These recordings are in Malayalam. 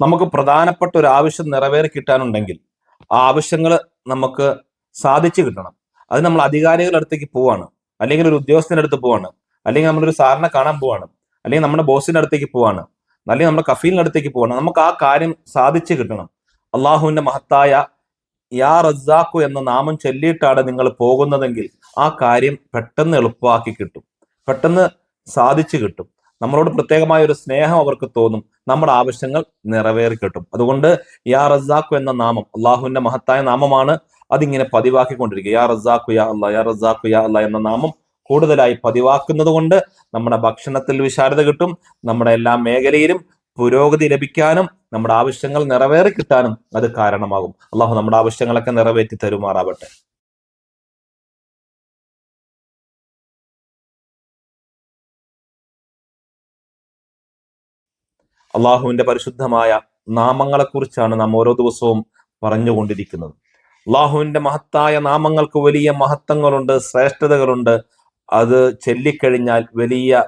നമുക്ക് പ്രധാനപ്പെട്ട ഒരു ആവശ്യം നിറവേറി കിട്ടാനുണ്ടെങ്കിൽ ആ ആവശ്യങ്ങൾ നമുക്ക് സാധിച്ചു കിട്ടണം. അത് നമ്മൾ അധികാരികളുടെ അടുത്തേക്ക് പോവാണ്. അല്ലെങ്കിൽ ഒരു ഉദ്യോഗസ്ഥന്റെ അടുത്ത് പോവാണ്. അല്ലെങ്കിൽ നമ്മളൊരു സാറിനെ കാണാൻ പോവാണ്. അല്ലെങ്കിൽ നമ്മുടെ ബോസിന്റെ അടുത്തേക്ക് പോവാണ്. അല്ലെങ്കിൽ നമ്മുടെ കഫീലിന്റെ അടുത്തേക്ക് പോവാണ്. നമുക്ക് ആ കാര്യം സാധിച്ചു കിട്ടണം. അള്ളാഹുവിന്റെ മഹത്തായ യാ റസാഖു എന്ന നാമം ചൊല്ലിയിട്ടാണ് നിങ്ങൾ പോകുന്നതെങ്കിൽ ആ കാര്യം പെട്ടെന്ന് എളുപ്പമാക്കി കിട്ടും. പെട്ടെന്ന് സാധിച്ചു കിട്ടും. നമ്മളോട് പ്രത്യേകമായ ഒരു സ്നേഹം അവർക്ക് തോന്നും. നമ്മുടെ ആവശ്യങ്ങൾ നിറവേറി കിട്ടും. അതുകൊണ്ട് യാ റസാഖു എന്ന നാമം അള്ളാഹുവിന്റെ മഹത്തായ നാമമാണ് അതിങ്ങനെ പതിവാക്കിക്കൊണ്ടിരിക്കുക. യാ റസാഖു യാ അല്ലാ യാ റസാഖു യാ അല്ലാ എന്ന നാമം കൂടുതലായി പതിവാക്കുന്നത് കൊണ്ട് നമ്മുടെ ഭക്ഷണത്തിൽ വിശാലത കിട്ടും. നമ്മുടെ എല്ലാ മേഖലയിലും പുരോഗതി ലഭിക്കാനും നമ്മുടെ ആവശ്യങ്ങൾ നിറവേറി കിട്ടാനും അത് കാരണമാകും. അള്ളാഹു നമ്മുടെ ആവശ്യങ്ങളൊക്കെ നിറവേറ്റി തരുമാറാവട്ടെ. അള്ളാഹുവിന്റെ പരിശുദ്ധമായ നാമങ്ങളെക്കുറിച്ചാണ് നാം ഓരോ ദിവസവും പറഞ്ഞുകൊണ്ടിരിക്കുന്നത്. അള്ളാഹുവിന്റെ മഹത്തായ നാമങ്ങൾക്ക് വലിയ മഹത്വങ്ങളുണ്ട് ശ്രേഷ്ഠതകളുണ്ട്. അത് ചൊല്ലിക്കഴിഞ്ഞാൽ വലിയ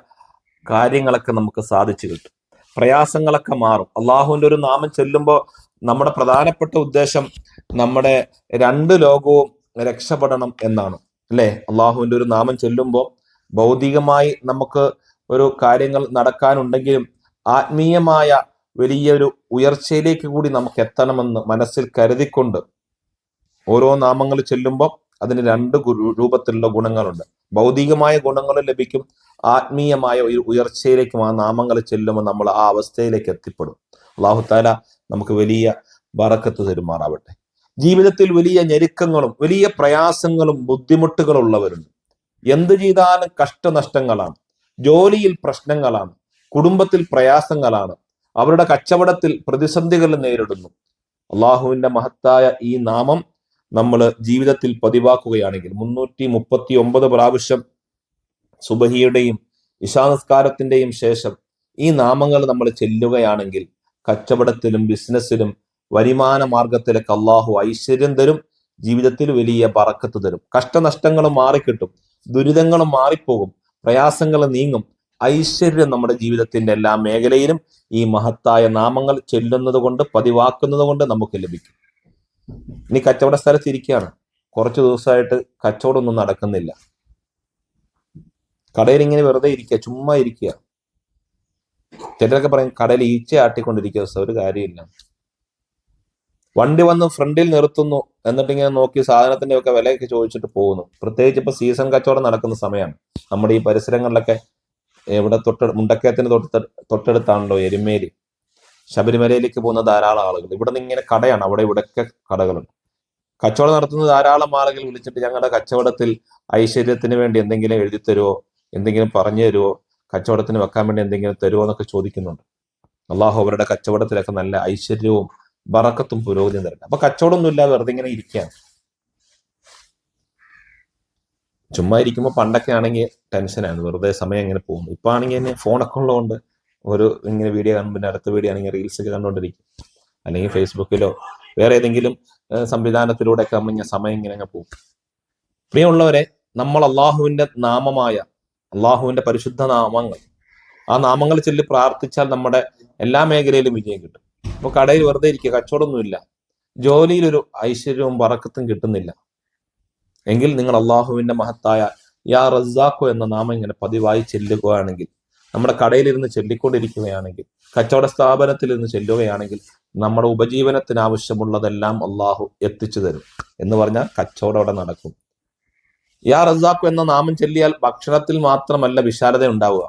കാര്യങ്ങളൊക്കെ നമുക്ക് സാധിച്ചു കിട്ടും. പ്രയാസങ്ങളൊക്കെ മാറും. അള്ളാഹുവിന്റെ ഒരു നാമം ചൊല്ലുമ്പോൾ നമ്മുടെ പ്രധാനപ്പെട്ട ഉദ്ദേശം നമ്മുടെ രണ്ട് ലോകവും രക്ഷപ്പെടണം എന്നാണ്. അല്ലെ? അള്ളാഹുവിന്റെ ഒരു നാമം ചൊല്ലുമ്പോൾ ഭൗതികമായി നമുക്ക് ഒരു കാര്യങ്ങൾ നടക്കാനുണ്ടെങ്കിലും ആത്മീയമായ വലിയൊരു ഉയർച്ചയിലേക്ക് കൂടി നമുക്ക് എത്തണമെന്ന് മനസ്സിൽ കരുതിക്കൊണ്ട് ഓരോ നാമങ്ങൾ ചെല്ലുമ്പോൾ അതിന് രണ്ട് രൂപത്തിലുള്ള ഗുണങ്ങളുണ്ട്. ഭൗതികമായ ഗുണങ്ങൾ ലഭിക്കും. ആത്മീയമായ ഒരു ഉയർച്ചയിലേക്കും ആ നാമങ്ങൾ ചെല്ലുമ്പോൾ നമ്മൾ ആ അവസ്ഥയിലേക്ക് എത്തിപ്പെടും. അള്ളാഹുത്താല നമുക്ക് വലിയ വറക്കത്ത് തരുമാറാവട്ടെ. ജീവിതത്തിൽ വലിയ ഞെരുക്കങ്ങളും വലിയ പ്രയാസങ്ങളും ബുദ്ധിമുട്ടുകളും ഉള്ളവരുണ്ട് എന്ത് ചെയ്താലും കഷ്ടനഷ്ടങ്ങളാണ്. ജോലിയിൽ പ്രശ്നങ്ങളാണ്. കുടുംബത്തിൽ പ്രയാസങ്ങളാണ്. അവരുടെ കച്ചവടത്തിൽ പ്രതിസന്ധികൾ നേരിടുന്നു. അള്ളാഹുവിന്റെ മഹത്തായ ഈ നാമം നമ്മൾ ജീവിതത്തിൽ പതിവാക്കുകയാണെങ്കിൽ മുന്നൂറ്റി മുപ്പത്തി ഒമ്പത് പ്രാവശ്യം സുബഹിയുടെയും ഇശാനസ്കാരത്തിന്റെയും ശേഷം ഈ നാമങ്ങൾ നമ്മൾ ചെല്ലുകയാണെങ്കിൽ കച്ചവടത്തിലും ബിസിനസ്സിലും വരുമാന മാർഗത്തിലൊക്കെ അള്ളാഹു ഐശ്വര്യം തരും ജീവിതത്തിൽ വലിയ പറക്കത്ത് തരും. കഷ്ടനഷ്ടങ്ങളും മാറിക്കിട്ടും ദുരിതങ്ങളും മാറിപ്പോകും പ്രയാസങ്ങൾ നീങ്ങും. ഐശ്വര്യം നമ്മുടെ ജീവിതത്തിന്റെ എല്ലാ മേഖലയിലും ഈ മഹത്തായ നാമങ്ങൾ ചെല്ലുന്നത് കൊണ്ട് പതിവാക്കുന്നത് കൊണ്ട് നമുക്ക് ലഭിക്കും. ഇനി കച്ചവട സ്ഥലത്ത് ഇരിക്കുകയാണ്. കുറച്ച് ദിവസമായിട്ട് കച്ചവടമൊന്നും നടക്കുന്നില്ല. കടയിൽ ഇങ്ങനെ വെറുതെ ഇരിക്കുക ചുമ്മാ ഇരിക്കുക. ചിലരൊക്കെ പറയും കടയിൽ ഈച്ച ആട്ടിക്കൊണ്ടിരിക്കുക ദിവസം ഒരു കാര്യമില്ല. വണ്ടി വന്ന് ഫ്രണ്ടിൽ നിർത്തുന്നു എന്നിട്ട് ഇങ്ങനെ നോക്കി സാധനത്തിന്റെ ഒക്കെ വിലയൊക്കെ ചോദിച്ചിട്ട് പോകുന്നു. പ്രത്യേകിച്ച് ഇപ്പൊ സീസൺ കച്ചവടം നടക്കുന്ന സമയമാണ്. നമ്മുടെ ഈ പരിസരങ്ങളിലൊക്കെ ഇവിടെ തൊട്ട് മുണ്ടക്കയത്തിന് തൊട്ട് തൊട്ടടുത്താണല്ലോ എരുമേലി. ശബരിമലയിലേക്ക് പോകുന്ന ധാരാളം ആളുകൾ. ഇവിടെ നിന്ന് ഇങ്ങനെ കടയാണ്. അവിടെ ഇവിടെയൊക്കെ കടകളുണ്ട്. കച്ചവടം നടത്തുന്ന ധാരാളം ആളുകൾ വിളിച്ചിട്ട് ഞങ്ങളുടെ കച്ചവടത്തിൽ ഐശ്വര്യത്തിന് വേണ്ടി എന്തെങ്കിലും എഴുതി തരുമോ എന്തെങ്കിലും പറഞ്ഞു തരുമോ കച്ചവടത്തിന് വെക്കാൻ വേണ്ടി എന്തെങ്കിലും തരുമോ എന്നൊക്കെ ചോദിക്കുന്നുണ്ട്. അള്ളാഹു അവരുടെ കച്ചവടത്തിലൊക്കെ നല്ല ഐശ്വര്യവും ബറക്കത്തും പുരോഗതിയും തരട്ടെ അപ്പൊ കച്ചവടമൊന്നുമില്ല വെറുതെ ഇങ്ങനെ ഇരിക്കുകയാണ്. ചുമ്മാ ഇരിക്കുമ്പോൾ പണ്ടൊക്കെ ആണെങ്കിൽ ടെൻഷനാണ് വെറുതെ സമയം ഇങ്ങനെ പോകും ഇപ്പൊ ആണെങ്കിൽ ഫോണൊക്കെ ഉള്ളതുകൊണ്ട് ഒരു ഇങ്ങനെ വീഡിയോ കാണുമ്പോൾ അടുത്ത വീഡിയോ ആണെങ്കിൽ റീൽസ് ഒക്കെ കണ്ടുകൊണ്ടിരിക്കും. അല്ലെങ്കിൽ ഫേസ്ബുക്കിലോ വേറെ ഏതെങ്കിലും സംവിധാനത്തിലൂടെ ഒക്കെ ആകുമ്പോൾ ഞാൻ സമയം ഇങ്ങനെ അങ്ങ് പോകും. പ്രിയമുള്ളവരെ നമ്മൾ അള്ളാഹുവിന്റെ നാമമായ അള്ളാഹുവിന്റെ പരിശുദ്ധ നാമങ്ങൾ ആ നാമങ്ങൾ ചൊല്ലി പ്രാർത്ഥിച്ചാൽ നമ്മുടെ എല്ലാ മേഖലയിലും വിജയം കിട്ടും. ഇപ്പൊ കടയിൽ വെറുതെ ഇരിക്കുക കച്ചവടമൊന്നുമില്ല. ജോലിയിൽ ഒരു ഐശ്വര്യവും വറക്കത്തും കിട്ടുന്നില്ല. എങ്കിൽ നിങ്ങൾ അള്ളാഹുവിന്റെ മഹത്തായ യാ റസാഖു എന്ന നാമം ഇങ്ങനെ പതിവായി ചെല്ലുകയാണെങ്കിൽ നമ്മുടെ കടയിലിരുന്ന് ചൊല്ലിക്കൊണ്ടിരിക്കുകയാണെങ്കിൽ കച്ചവട സ്ഥാപനത്തിൽ ഇരുന്ന് ചെല്ലുകയാണെങ്കിൽ നമ്മുടെ ഉപജീവനത്തിന് ആവശ്യമുള്ളതെല്ലാം അള്ളാഹു എത്തിച്ചു തരും എന്ന് പറഞ്ഞാൽ കച്ചവടം അവിടെ നടക്കും. യാ റസാഖു എന്ന നാമം ചെല്ലിയാൽ ഭക്ഷണത്തിൽ മാത്രമല്ല വിശാലത ഉണ്ടാവുക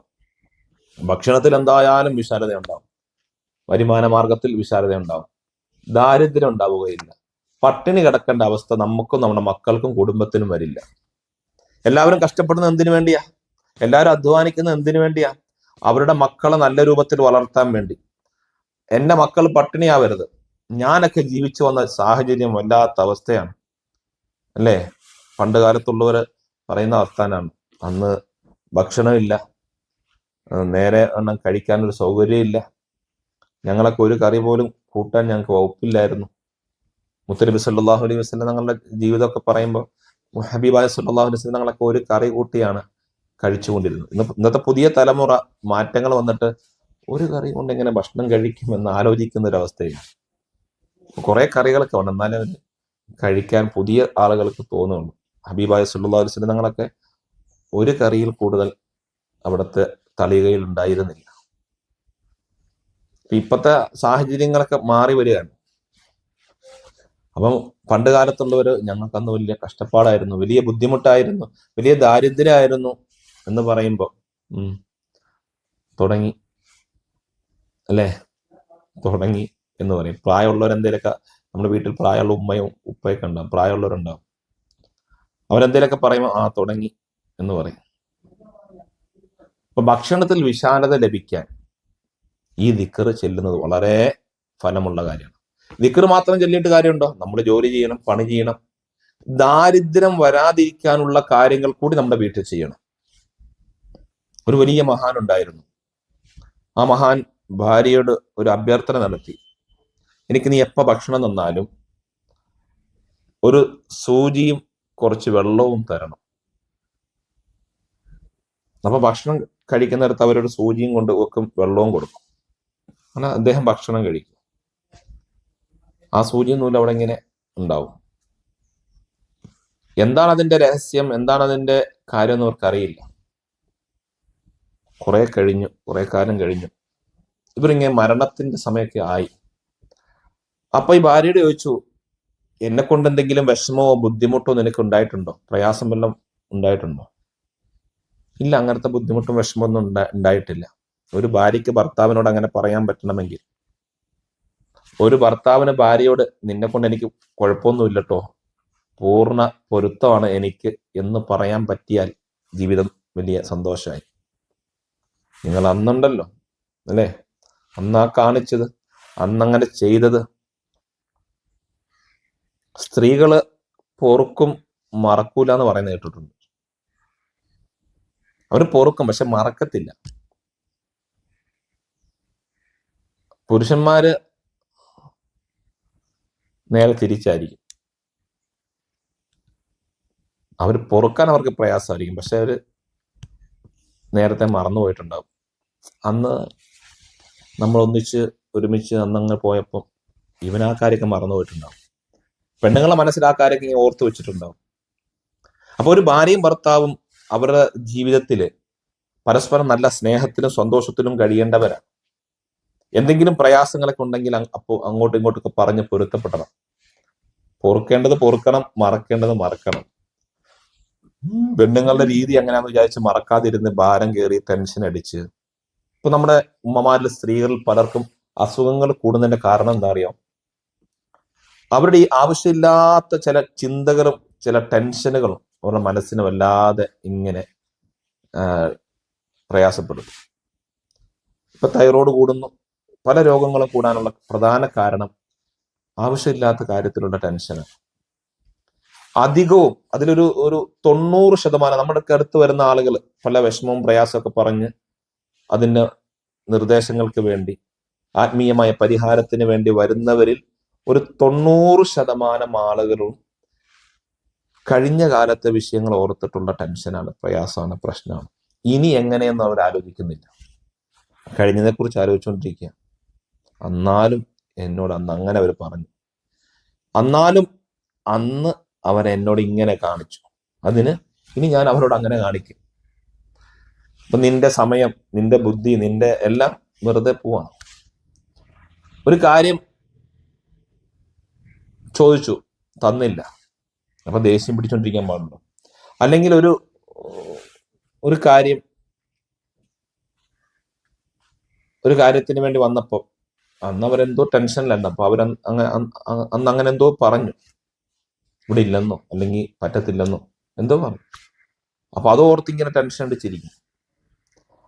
ഭക്ഷണത്തിൽ എന്തായാലും വിശാലത ഉണ്ടാവും വരുമാന മാർഗത്തിൽ വിശാലത ഉണ്ടാവും ദാരിദ്ര്യം ഉണ്ടാവുകയില്ല. പട്ടിണി കിടക്കേണ്ട അവസ്ഥ നമുക്കും നമ്മുടെ മക്കൾക്കും കുടുംബത്തിനും വരില്ല. എല്ലാവരും കഷ്ടപ്പെടുന്നത് എന്തിനു വേണ്ടിയാ? എല്ലാവരും അധ്വാനിക്കുന്നത് എന്തിനു വേണ്ടിയാ? അവരുടെ മക്കളെ നല്ല രൂപത്തിൽ വളർത്താൻ വേണ്ടി. എന്റെ മക്കൾ പട്ടിണിയാവരുത്. ഞാനൊക്കെ ജീവിച്ചു വന്ന സാഹചര്യം വല്ലാത്ത അവസ്ഥയാണ്. അല്ലേ? പണ്ട് കാലത്തുള്ളവര് പറയുന്ന വർത്താനാണ്. അന്ന് ഭക്ഷണമില്ല. നേരെ എണ്ണം കഴിക്കാനൊരു സൗകര്യമില്ല. ഞങ്ങളൊക്കെ ഒരു കറി പോലും കൂട്ടാൻ ഞങ്ങൾക്ക് വകുപ്പില്ലായിരുന്നു. മുത്തനബി സല്ലാഹു അലൈഹി വസ്ലം തങ്ങളുടെ ജീവിതമൊക്കെ പറയുമ്പോൾ ഹബീബായ സല്ലല്ലാഹു അലൈഹി വസ്ലം തങ്ങളൊക്കെ ഒരു കറി കൂട്ടിയാണ് കഴിച്ചുകൊണ്ടിരുന്നത്. ഇന്ന് ഇന്നത്തെ പുതിയ തലമുറ മാറ്റങ്ങൾ വന്നിട്ട് ഒരു കറി കൊണ്ട് എങ്ങനെ ഭക്ഷണം കഴിക്കുമെന്ന് ആലോചിക്കുന്ന ഒരു അവസ്ഥയില്ല കുറെ കറികളൊക്കെ ഉണ്ട്. എന്നാലും കഴിക്കാൻ പുതിയ ആളുകൾക്ക് തോന്നുള്ളൂ ഹബീബായ അലൈഹി വസ്ലം തങ്ങളൊക്കെ ഒരു കറിയിൽ കൂടുതൽ അവിടുത്തെ തളികയിൽ ഉണ്ടായിരുന്നില്ല. ഇപ്പോഴത്തെ സാഹചര്യങ്ങളൊക്കെ മാറി വരികയാണ്. അപ്പം പണ്ട് കാലത്തുള്ളവർ ഞങ്ങൾക്കന്ന് വലിയ കഷ്ടപ്പാടായിരുന്നു വലിയ ബുദ്ധിമുട്ടായിരുന്നു വലിയ ദാരിദ്ര്യമായിരുന്നു എന്ന് പറയുമ്പോൾ തുടങ്ങി. അല്ലേ? തുടങ്ങി എന്ന് പറയും. പ്രായമുള്ളവരെന്തേലൊക്കെ നമ്മുടെ വീട്ടിൽ പ്രായമുള്ള ഉമ്മയും ഉപ്പയൊക്കെ ഉണ്ടാവും പ്രായമുള്ളവരുണ്ടാവും. അവരെന്തേലൊക്കെ പറയുമ്പോൾ ആ തുടങ്ങി എന്ന് പറയും. അപ്പൊ ഭക്ഷണത്തിൽ വിശാലത ലഭിക്കാൻ ഈ ദിക്കറ് ചെല്ലുന്നത് വളരെ ഫലമുള്ള കാര്യമാണ്. ദിക്കറ് മാത്രം ചൊല്ലിയിട്ട് കാര്യമുണ്ടോ? നമ്മൾ ജോലി ചെയ്യണം പണി ചെയ്യണം. ദാരിദ്ര്യം വരാതിരിക്കാനുള്ള കാര്യങ്ങൾ കൂടി നമ്മുടെ വീട്ടിൽ ചെയ്യണം. ഒരു വലിയ മഹാൻ ഉണ്ടായിരുന്നു. ആ മഹാൻ ഭാര്യയോട് ഒരു അഭ്യർത്ഥന നടത്തി. എനിക്ക് നീ എപ്പോ ഭക്ഷണം തന്നാലും ഒരു സൂചിയും കുറച്ച് വെള്ളവും തരണം. അപ്പൊ ഭക്ഷണം കഴിക്കുന്നിടത്ത് അവരൊരു സൂചിയും കൊണ്ട് വെക്കും വെള്ളവും കൊടുക്കും. അങ്ങനെ അദ്ദേഹം ഭക്ഷണം കഴിക്കും. ആ സൂചി നൂൽ അവിടെ ഇങ്ങനെ ഉണ്ടാവും? എന്താണ് അതിന്റെ രഹസ്യം? എന്താണ് അതിന്റെ കാര്യം എന്ന് അവർക്കറിയില്ല കുറേ കഴിഞ്ഞു കുറെ കാലം കഴിഞ്ഞു. ഇവരിങ്ങനെ മരണത്തിന്റെ സമയമൊക്കെ ആയി. അപ്പൊ ഈ ഭാര്യയോട് ചോദിച്ചു എന്നെ കൊണ്ട് എന്തെങ്കിലും വിഷമമോ ബുദ്ധിമുട്ടോ നിനക്ക് ഉണ്ടായിട്ടുണ്ടോ? പ്രയാസം വല്ലതും ഉണ്ടായിട്ടുണ്ടോ? ഇല്ല അങ്ങനത്തെ ബുദ്ധിമുട്ടും വിഷമമൊന്നും ഉണ്ടാ ഉണ്ടായിട്ടില്ല. ഒരു ഭാര്യയ്ക്ക് ഭർത്താവിനോട് അങ്ങനെ പറയാൻ പറ്റണമെങ്കിൽ ഒരു ഭർത്താവിന് ഭാര്യയോട് നിന്നെ കൊണ്ട് എനിക്ക് കുഴപ്പമൊന്നുമില്ലട്ടോ. പൂർണ പൊരുത്തമാണ് എനിക്ക് എന്ന് പറയാൻ പറ്റിയാൽ ജീവിതം വലിയ സന്തോഷമായി. നിങ്ങൾ അന്നുണ്ടല്ലോ അല്ലേ? അന്നാ കാണിച്ചത് അന്നങ്ങനെ ചെയ്തത്. സ്ത്രീകൾ പൊറുക്കും മറക്കൂല എന്ന് പറയുന്നത് കേട്ടിട്ടുണ്ട്. അവർ പൊറുക്കും പക്ഷെ മറക്കത്തില്ല. പുരുഷന്മാര് നേരെ തിരിച്ചായിരിക്കും. അവർ പൊറുക്കാൻ അവർക്ക് പ്രയാസമായിരിക്കും. പക്ഷെ അവർ നേരത്തെ മറന്നുപോയിട്ടുണ്ടാവും. അന്ന് നമ്മൾ ഒന്നിച്ച് ഒരുമിച്ച് അന്നങ്ങ് പോയപ്പം ഇവൻ ആ കാര്യമൊക്കെ മറന്നുപോയിട്ടുണ്ടാവും. പെണ്ണുങ്ങളെ മനസ്സിൽ ആ കാര്യമൊക്കെ ഇങ്ങനെ ഓർത്തു വെച്ചിട്ടുണ്ടാവും. അപ്പോൾ ഒരു ഭാര്യയും ഭർത്താവും അവരുടെ ജീവിതത്തിൽ പരസ്പരം നല്ല സ്നേഹത്തിലും സന്തോഷത്തിലും കഴിയേണ്ടവരാണ്. എന്തെങ്കിലും പ്രയാസങ്ങളൊക്കെ ഉണ്ടെങ്കിൽ അപ്പോൾ അപ്പോ അങ്ങോട്ടും ഇങ്ങോട്ടൊക്കെ പറഞ്ഞ് പൊരുത്തപ്പെടണം. പൊറുക്കേണ്ടത് പൊറുക്കണം മറക്കേണ്ടത് മറക്കണം. പെണ്ണുങ്ങളുടെ രീതി എങ്ങനെയാന്ന് വിചാരിച്ച് മറക്കാതിരുന്ന് ഭാരം കയറി ടെൻഷൻ അടിച്ച്. ഇപ്പൊ നമ്മുടെ ഉമ്മമാരിൽ സ്ത്രീകളിൽ പലർക്കും അസുഖങ്ങൾ കൂടുന്നതിന്റെ കാരണം എന്താ അറിയാം? അവരുടെ ഈ ആവശ്യമില്ലാത്ത ചില ചിന്തകളും ചില ടെൻഷനുകളും അവരുടെ മനസ്സിന് വല്ലാതെ ഇങ്ങനെ പ്രയാസപ്പെടും. ഇപ്പൊ തൈറോയ്ഡ് കൂടുന്നു. പല രോഗങ്ങളും കൂടാനുള്ള പ്രധാന കാരണം ആവശ്യമില്ലാത്ത കാര്യത്തിലുള്ള ടെൻഷനാണ് അധികവും അതിലൊരു ഒരു തൊണ്ണൂറ് ശതമാനം നമ്മുടെ അടുത്ത് വരുന്ന ആളുകൾ പല വിഷമവും പ്രയാസമൊക്കെ പറഞ്ഞ് അതിന്റെ നിർദ്ദേശങ്ങൾക്ക് വേണ്ടി ആത്മീയമായ പരിഹാരത്തിന് വേണ്ടി വരുന്നവരിൽ ഒരു തൊണ്ണൂറ് ശതമാനം ആളുകളും കഴിഞ്ഞ കാലത്തെ വിഷയങ്ങൾ ഓർത്തിട്ടുള്ള ടെൻഷനാണ് പ്രയാസമാണ് പ്രശ്നമാണ്. ഇനി എങ്ങനെയെന്ന് അവർ ആലോചിക്കുന്നില്ല. കഴിഞ്ഞതിനെ കുറിച്ച് ആലോചിച്ചുകൊണ്ടിരിക്കുക എന്നാലും എന്നോട് അന്ന് അങ്ങനെ അവർ പറഞ്ഞു. അന്നാലും അന്ന് അവൻ എന്നോട് ഇങ്ങനെ കാണിച്ചു. അതിന് ഇനി ഞാൻ അവരോട് അങ്ങനെ കാണിക്കും. അപ്പൊ നിന്റെ സമയം നിന്റെ ബുദ്ധി നിന്റെ എല്ലാം വെറുതെ പോവാണ്. ഒരു കാര്യം ചോദിച്ചു തന്നില്ല. അപ്പൊ ദേഷ്യം പിടിച്ചോണ്ടിരിക്കാൻ പാടുണ്ടോ? അല്ലെങ്കിൽ ഒരു ഒരു കാര്യം ഒരു കാര്യത്തിന് വേണ്ടി വന്നപ്പോ അന്ന് അവരെന്തോ ടെൻഷനിലായിരുന്നു. അപ്പൊ അവർ അന്ന് അങ്ങനെ എന്തോ പറഞ്ഞു. ഇവിടെ ഇല്ലെന്നോ അല്ലെങ്കിൽ പറ്റത്തില്ലെന്നോ എന്തോ പറഞ്ഞു. അപ്പൊ അത് ഓർത്ത് ഇങ്ങനെ ടെൻഷൻ അടിച്ചിരിക്കും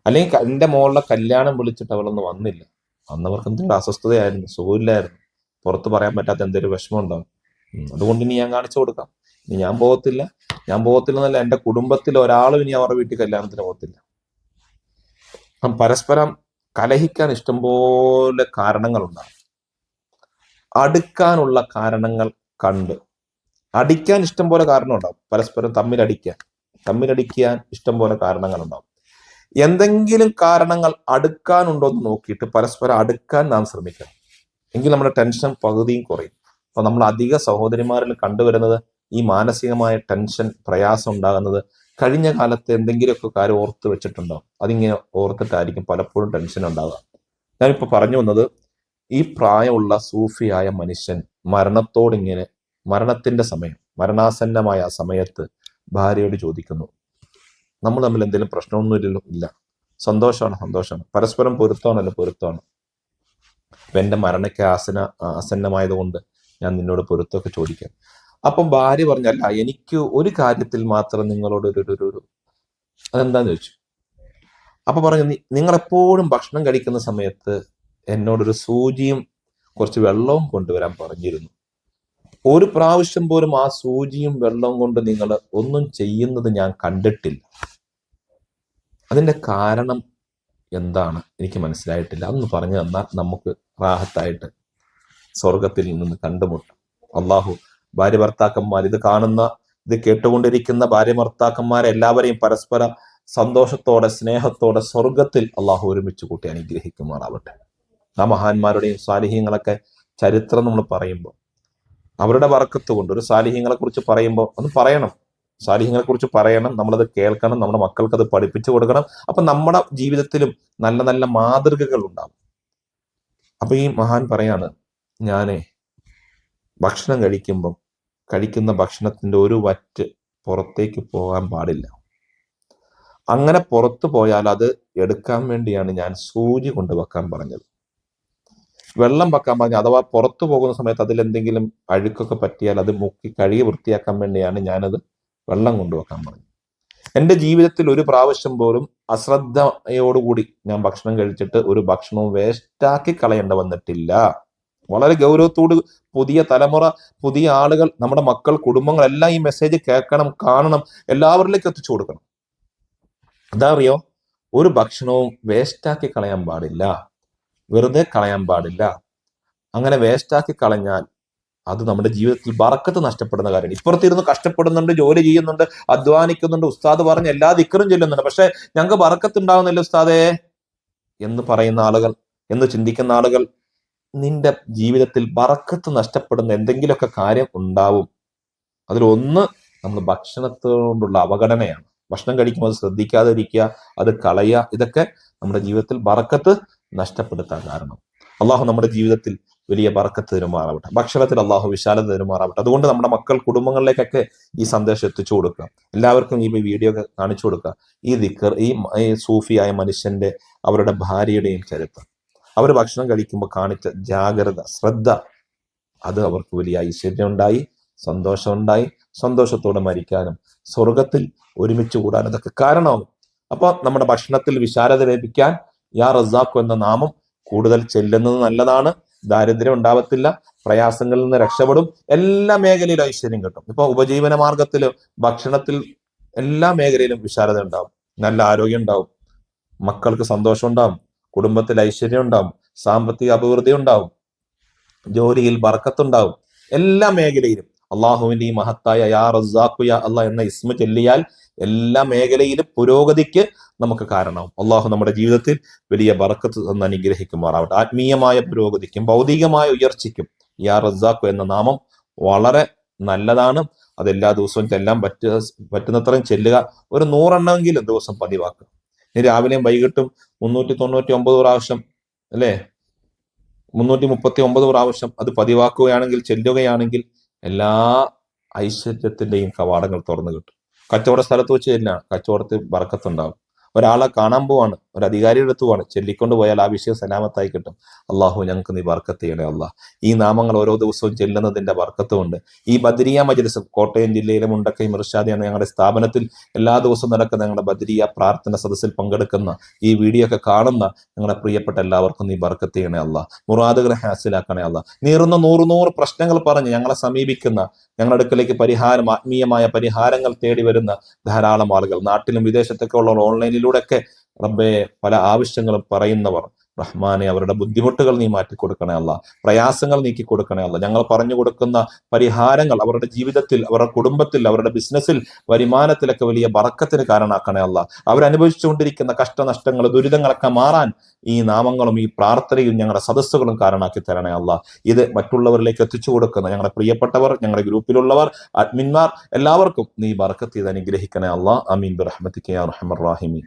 അല്ലെങ്കിൽ എന്റെ മോളുടെ കല്യാണം വിളിച്ചിട്ട് അവളൊന്നും വന്നില്ല. അന്ന് അവർക്ക് എന്തെങ്കിലും അസ്വസ്ഥതയായിരുന്നു സുഖമില്ലായിരുന്നു. പുറത്ത് പറയാൻ പറ്റാത്ത എന്തെങ്കിലും വിഷമം ഉണ്ടാവും. അതുകൊണ്ട് ഇനി ഞാൻ കാണിച്ചു കൊടുക്കാം. ഇനി ഞാൻ പോകത്തില്ല. ഞാൻ പോകത്തില്ല എന്നല്ല എന്റെ കുടുംബത്തിൽ ഒരാളും ഇനി അവരുടെ വീട്ടിൽ കല്യാണത്തിന് പോകത്തില്ല. പരസ്പരം കലഹിക്കാൻ ഇഷ്ടംപോലെ കാരണങ്ങളുണ്ടാകും അടുക്കാനുള്ള കാരണങ്ങൾ കണ്ട്. അടിക്കാൻ ഇഷ്ടം പോലെ കാരണം ഉണ്ടാവും പരസ്പരം തമ്മിലടിക്കാൻ. തമ്മിലടിക്കാൻ ഇഷ്ടം പോലെ കാരണങ്ങളുണ്ടാവും. എന്തെങ്കിലും കാരണങ്ങൾ അടുക്കാനുണ്ടോ എന്ന് നോക്കിയിട്ട് പരസ്പരം അടുക്കാൻ നാം ശ്രമിക്കണം. എങ്കിൽ നമ്മുടെ ടെൻഷൻ പകുതിയും കുറയും. അപ്പൊ നമ്മൾ അധിക സഹോദരിമാരിൽ കണ്ടുവരുന്നത് ഈ മാനസികമായ ടെൻഷൻ പ്രയാസം ഉണ്ടാകുന്നത് കഴിഞ്ഞ കാലത്ത് എന്തെങ്കിലുമൊക്കെ കാര്യം ഓർത്ത് വെച്ചിട്ടുണ്ടോ? അതിങ്ങനെ ഓർത്തിട്ടായിരിക്കും പലപ്പോഴും ടെൻഷൻ ഉണ്ടാകുക ഞാനിപ്പോൾ പറഞ്ഞു വന്നത് ഈ പ്രായമുള്ള സൂഫിയായ മനുഷ്യൻ മരണത്തോടിങ്ങനെ മരണത്തിന്റെ സമയം മരണാസന്നമായ ആ സമയത്ത് ഭാര്യയോട് ചോദിക്കുന്നു. നമ്മൾ തമ്മിൽ എന്തെങ്കിലും പ്രശ്നമൊന്നും ഇല്ല സന്തോഷമാണ് സന്തോഷമാണ്. പരസ്പരം പൊരുത്തമാണല്ലോ പൊരുത്തമാണ്. എന്റെ മരണയ്ക്ക് ആസന ആസന്നമായതുകൊണ്ട് ഞാൻ നിന്നോട് പൊരുത്തമൊക്കെ ചോദിക്കാം. അപ്പം ഭാര്യ പറഞ്ഞല്ല എനിക്ക് ഒരു കാര്യത്തിൽ മാത്രം നിങ്ങളോട് ഒരു ഒരു ഒരു അതെന്താന്ന് ചോദിച്ചു? അപ്പൊ പറഞ്ഞു നിങ്ങളെപ്പോഴും ഭക്ഷണം കഴിക്കുന്ന സമയത്ത് എന്നോടൊരു സൂചിയും കുറച്ച് വെള്ളവും കൊണ്ടുവരാൻ പറഞ്ഞിരുന്നു. ഒരു പ്രാവശ്യം പോലും ആ സൂചിയും വെള്ളവും കൊണ്ട് നിങ്ങൾ ഒന്നും ചെയ്യുന്നത് ഞാൻ കണ്ടിട്ടില്ല. അതിന്റെ കാരണം എന്താണ്? എനിക്ക് മനസ്സിലായിട്ടില്ല. അതൊന്ന് പറഞ്ഞു തന്നാൽ നമുക്ക് റാഹത്തായിട്ട് സ്വർഗത്തിൽ നിന്ന് കണ്ടുമുട്ടും. അള്ളാഹു ഭാര്യ ഭർത്താക്കന്മാർ ഇത് കാണുന്ന ഇത് കേട്ടുകൊണ്ടിരിക്കുന്ന ഭാര്യ ഭർത്താക്കന്മാരെ എല്ലാവരെയും പരസ്പര സന്തോഷത്തോടെ സ്നേഹത്തോടെ സ്വർഗത്തിൽ അള്ളാഹു ഒരുമിച്ച് കൂട്ടി അനുഗ്രഹിക്കുമാറാവട്ടെ. ആ മഹാന്മാരുടെയും സാലിഹ്യങ്ങളൊക്കെ ചരിത്രം നമ്മൾ പറയുമ്പോൾ അവരുടെ വർക്കത്ത് കൊണ്ട് ഒരു സാലിഹ്യങ്ങളെ കുറിച്ച് പറയുമ്പോൾ ഒന്ന് പറയണം. സാലിഹ്യങ്ങളെ കുറിച്ച് പറയണം നമ്മളത് കേൾക്കണം നമ്മുടെ മക്കൾക്ക് അത് പഠിപ്പിച്ചു കൊടുക്കണം. അപ്പൊ നമ്മുടെ ജീവിതത്തിലും നല്ല നല്ല മാതൃകകൾ ഉണ്ടാവും. അപ്പൊ ഈ മഹാൻ പറയാണ് ഞാനേ ഭക്ഷണം കഴിക്കുമ്പം കഴിക്കുന്ന ഭക്ഷണത്തിന്റെ ഒരു വറ്റ് പുറത്തേക്ക് പോകാൻ പാടില്ല. അങ്ങനെ പുറത്തു പോയാൽ അത് എടുക്കാൻ വേണ്ടിയാണ് ഞാൻ സൂചി കൊണ്ട് വെക്കാൻ പറഞ്ഞത്. വെള്ളം വെക്കാൻ പറഞ്ഞു അഥവാ പുറത്തു പോകുന്ന സമയത്ത് അതിൽ എന്തെങ്കിലും അഴുക്കൊക്കെ പറ്റിയാൽ അത് മുക്കി കഴുകി വൃത്തിയാക്കാൻ വേണ്ടിയാണ് ഞാനത് വെള്ളം കൊണ്ടുവെക്കാൻ പറഞ്ഞത്. എന്റെ ജീവിതത്തിൽ ഒരു പ്രാവശ്യം പോലും അശ്രദ്ധയോടുകൂടി ഞാൻ ഭക്ഷണം കഴിച്ചിട്ട് ഒരു ഭക്ഷണവും വേസ്റ്റാക്കി കളയേണ്ട വന്നിട്ടില്ല. വളരെ ഗൗരവത്തോട് പുതിയ തലമുറ പുതിയ ആളുകൾ നമ്മുടെ മക്കൾ കുടുംബങ്ങൾ എല്ലാം ഈ മെസ്സേജ് കേൾക്കണം കാണണം എല്ലാവരിലേക്കും എത്തിച്ചു കൊടുക്കണം. എന്താ അറിയോ? ഒരു ഭക്ഷണവും വേസ്റ്റാക്കി കളയാൻ പാടില്ല. വെറുതെ കളയാൻ പാടില്ല. അങ്ങനെ വേസ്റ്റാക്കി കളഞ്ഞാൽ അത് നമ്മുടെ ജീവിതത്തിൽ ബറക്കത്ത് നഷ്ടപ്പെടുന്ന കാര്യമാണ്. ഇപ്പുറത്തിരുന്ന് കഷ്ടപ്പെടുന്നുണ്ട് ജോലി ചെയ്യുന്നുണ്ട് അധ്വാനിക്കുന്നുണ്ട് ഉസ്താദ് പറഞ്ഞ് എല്ലാ ദിക്കറും ചെല്ലുന്നുണ്ട്. പക്ഷെ ഞങ്ങൾക്ക് ബറക്കത്ത് ഉണ്ടാവുന്നില്ല ഉസ്താദേ എന്ന് പറയുന്ന ആളുകൾ എന്ന് ചിന്തിക്കുന്ന ആളുകൾ നിന്റെ ജീവിതത്തിൽ ബറക്കത്ത് നഷ്ടപ്പെടുന്ന എന്തെങ്കിലുമൊക്കെ കാര്യം ഉണ്ടാവും. അതിലൊന്ന് നമ്മൾ ഭക്ഷണത്തോടുള്ള അവഗണനയാണ്. ഭക്ഷണം കഴിക്കുമ്പോൾ അത് ശ്രദ്ധിക്കാതിരിക്കുക അത് കളയുക ഇതൊക്കെ നമ്മുടെ ജീവിതത്തിൽ ബറക്കത്ത് നഷ്ടപ്പെടുത്താൻ കാരണം. അള്ളാഹു നമ്മുടെ ജീവിതത്തിൽ വലിയ ബറക്കത്ത് തരുമാറാവട്ടെ. ഭക്ഷണത്തിൽ അള്ളാഹു വിശാലത തരുമാറാവട്ടെ. അതുകൊണ്ട് നമ്മുടെ മക്കൾ കുടുംബങ്ങളിലേക്കൊക്കെ ഈ സന്ദേശം എത്തിച്ചു കൊടുക്കുക. എല്ലാവർക്കും ഈ വീഡിയോ ഒക്കെ കാണിച്ചു കൊടുക്കുക. ഈ ദിക്കർ ഈ സൂഫിയായ മനുഷ്യന്റെ അവരുടെ ഭാര്യയുടെയും ചരിത്രം. അവർ ഭക്ഷണം കഴിക്കുമ്പോൾ കാണിച്ച ജാഗ്രത ശ്രദ്ധ അത് അവർക്ക് വലിയ ഐശ്വര്യം ഉണ്ടായി സന്തോഷമുണ്ടായി സന്തോഷത്തോടെ മരിക്കാനും സ്വർഗത്തിൽ ഒരുമിച്ച് കൂടാനും ഇതൊക്കെ കാരണമാകും. അപ്പൊ നമ്മുടെ ഭക്ഷണത്തിൽ വിശാലത ലഭിക്കാൻ യാ റസാഖു എന്ന നാമം കൂടുതൽ ചെല്ലുന്നത് നല്ലതാണ്. ദാരിദ്ര്യം ഉണ്ടാവത്തില്ല പ്രയാസങ്ങളിൽ നിന്ന് രക്ഷപ്പെടും എല്ലാ മേഖലയിലും ഐശ്വര്യം കിട്ടും. ഇപ്പൊ ഉപജീവന മാർഗത്തിൽ ഭക്ഷണത്തിൽ എല്ലാ മേഖലയിലും വിശാലത ഉണ്ടാവും. നല്ല ആരോഗ്യം ഉണ്ടാവും. മക്കൾക്ക് സന്തോഷം ഉണ്ടാവും കുടുംബത്തിൽ ഐശ്വര്യം ഉണ്ടാവും സാമ്പത്തിക അഭിവൃദ്ധി ഉണ്ടാവും ജോലിയിൽ ബർക്കത്തുണ്ടാവും. എല്ലാ മേഖലയിലും. അള്ളാഹുവിന്റെ ഈ മഹത്തായ യാ റസാഖു യാ അള്ളാഹ് എന്ന ഇസ്മ ചൊല്ലിയാൽ എല്ലാ മേഖലയിലും പുരോഗതിക്ക് നമുക്ക് കാരണമാവും. അള്ളാഹു നമ്മുടെ ജീവിതത്തിൽ വലിയ ബർക്കത്ത് തന്ന് അനുഗ്രഹിക്കുമാറാവട്ടെ. ആത്മീയമായ പുരോഗതിക്കും ഭൗതികമായ ഉയർച്ചയ്ക്കും യാ റസാഖു എന്ന നാമം വളരെ നല്ലതാണ്. അതെല്ലാ ദിവസവും ചെല്ലാൻ പറ്റ പറ്റുന്നത്രയും ചെല്ലുക. ഒരു നൂറെണ്ണമെങ്കിലും ദിവസം പതിവാക്കുക. ഇനി രാവിലെയും വൈകിട്ടും മുന്നൂറ്റി തൊണ്ണൂറ്റി ഒമ്പത് പ്രാവശ്യം അല്ലേ? മുന്നൂറ്റി മുപ്പത്തി ഒമ്പത് പ്രാവശ്യം അത് പതിവാക്കുകയാണെങ്കിൽ ചെല്ലുകയാണെങ്കിൽ എല്ലാ ഐശ്വര്യത്തിന്റെയും കവാടങ്ങൾ തുറന്നു കിട്ടും. കച്ചവട സ്ഥലത്ത് വെച്ച് ചെല്ലാണ് കച്ചവടത്തിൽ വറക്കത്തുണ്ടാവും ഒരാളെ കാണാൻ പോവാണ്. ഒരു അധികാരിയുടെ അടുത്ത് പോവാണ് ചെല്ലിക്കൊണ്ട് പോയാൽ ആ വിഷയം സലാമത്തായി കിട്ടും. അള്ളാഹു ഞങ്ങൾക്ക് നീ ബർക്കത്ത് ചെയ്യണേ അള്ളാഹ് ഈ നാമങ്ങൾ ഓരോ ദിവസവും ചെല്ലുന്നതിന്റെ ബർക്കത്തുമുണ്ട്. ഈ ബദരിയ മജലിസ് കോട്ടയം ജില്ലയിലെ മുണ്ടക്കൈ മിർഷാദി എന്ന ഞങ്ങളുടെ സ്ഥാപനത്തിൽ എല്ലാ ദിവസവും നടക്കുന്ന ഞങ്ങളുടെ ബദരിയ പ്രാർത്ഥന സദസ്സിൽ പങ്കെടുക്കുന്ന ഈ വീഡിയോ ഒക്കെ കാണുന്ന ഞങ്ങളുടെ പ്രിയപ്പെട്ട എല്ലാവർക്കും നീ ബർക്കത്ത് ചെയ്യണേ അല്ല മുറാദുകളെ ഹാസിലാക്കണേ അല്ല നീറുന്ന നൂറ് നൂറ് പ്രശ്നങ്ങൾ പറഞ്ഞ് ഞങ്ങളെ സമീപിക്കുന്ന ഞങ്ങളുടെ അടുക്കലേക്ക് പരിഹാരം ആത്മീയമായ പരിഹാരങ്ങൾ തേടി വരുന്ന ധാരാളം ആളുകൾ. നാട്ടിലും വിദേശത്തൊക്കെ ഉള്ളവർ ഓൺലൈനിലൂടെ ഒക്കെ റബ്ബെ പല ആവശ്യങ്ങളും പറയുന്നവർ. റഹ്മാനെ അവരുടെ ബുദ്ധിമുട്ടുകൾ നീ മാറ്റി കൊടുക്കണേ അല്ല. പ്രയാസങ്ങൾ നീക്കി കൊടുക്കണേ അല്ല. ഞങ്ങൾ പറഞ്ഞു കൊടുക്കുന്ന പരിഹാരങ്ങൾ അവരുടെ ജീവിതത്തിൽ അവരുടെ കുടുംബത്തിൽ അവരുടെ ബിസിനസ്സിൽ വരുമാനത്തിലൊക്കെ വലിയ ബറക്കത്തിന് കാരണമാക്കണേ അല്ല. അവരനുഭവിച്ചുകൊണ്ടിരിക്കുന്ന കഷ്ടനഷ്ടങ്ങൾ ദുരിതങ്ങളൊക്കെ മാറാൻ ഈ നാമങ്ങളും ഈ പ്രാർത്ഥനയും ഞങ്ങളുടെ സദസ്സുകളും കാരണമാക്കി തരണേ അല്ല. ഇത് മറ്റുള്ളവരിലേക്ക് എത്തിച്ചു കൊടുക്കുന്ന ഞങ്ങളുടെ പ്രിയപ്പെട്ടവർ ഞങ്ങളുടെ ഗ്രൂപ്പിലുള്ളവർ അഡ്മിന്മാർ എല്ലാവർക്കും നീ ബറക്കത്ത് ചെയ്ത് അനുഗ്രഹിക്കണേ അല്ല. അമീൻ റഹ്മത്ത് കെ ആർ റഹ്മർ റാഹിമീൻ.